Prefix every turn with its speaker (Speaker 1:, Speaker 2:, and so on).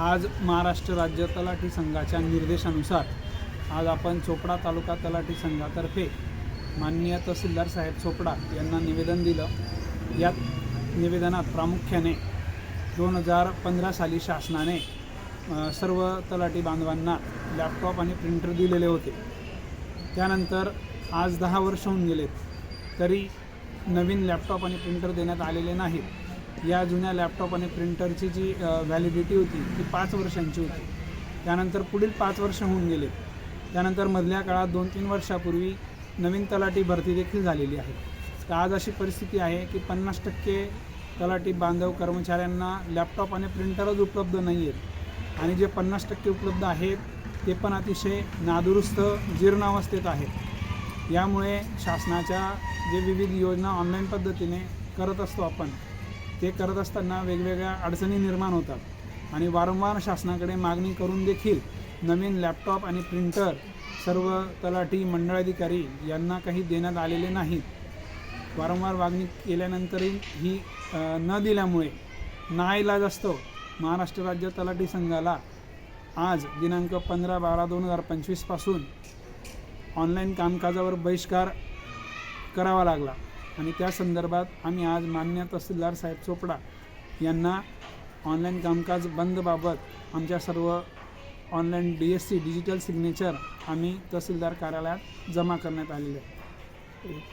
Speaker 1: आज महाराष्ट्र राज्य तलाठी संघाच्या निर्देशानुसार आज आपण चोपडा तालुका तलाठी संघातर्फे माननीय तहसीलदार साहेब चोपडा यांना निवेदन दिलं. यात निवेदनात प्रामुख्याने दोन हजार पंधरा साली शासनाने सर्व तलाठी बांधवांना लॅपटॉप आणि प्रिंटर दिलेले होते. त्यानंतर आज दहा वर्ष होऊन गेलेत तरी नवीन लॅपटॉप आणि प्रिंटर देण्यात आलेले नाहीत. या जुन्या लॅपटॉप आणि प्रिंटरची जी व्हॅलिडिटी होती ती पाच वर्षांची होती. त्यानंतर पुढील पाच वर्ष होऊन गेले. त्यानंतर मधल्या काळात दोन तीन वर्षापूर्वी नवीन तलाठी भरती देखील झालेली आहे. तर आज अशी परिस्थिती आहे की पन्नास टक्के तलाठी बांधव कर्मचाऱ्यांना लॅपटॉप आणि प्रिंटरच उपलब्ध नाही आहेत आणि जे पन्नास टक्के उपलब्ध आहेत ते पण अतिशय नादुरुस्त जीर्णावस्थेत आहेत. यामुळे शासनाच्या जे विविध योजना ऑनलाईन पद्धतीने करत असतो आपण ते करत असताना वेगवेगळ्या अडचणी निर्माण होतात. आणि वारंवार शासनाकडे मागणी करून देखील नवीन लॅपटॉप आणि प्रिंटर सर्व तलाठी मंडळाधिकारी यांना काही देण्यात आलेले नाहीत. वारंवार मागणी केल्यानंतरही ही न दिल्यामुळे नाईलाज असतो. महाराष्ट्र राज्य तलाठी संघाला आज दिनांक पंधरा बारा दोन हजार पंचवीसपासून ऑनलाईन कामकाजावर बहिष्कार करावा लागला. आणि त्या संदर्भात आम्ही आज मान्य तहसीलदार साहेब चोपडा यांना ऑनलाईन कामकाज बंदबाबत आमच्या सर्व online D S C digital signature आम्ही तहसीलदार कार्यालयात जमा करण्यात आलेले आहे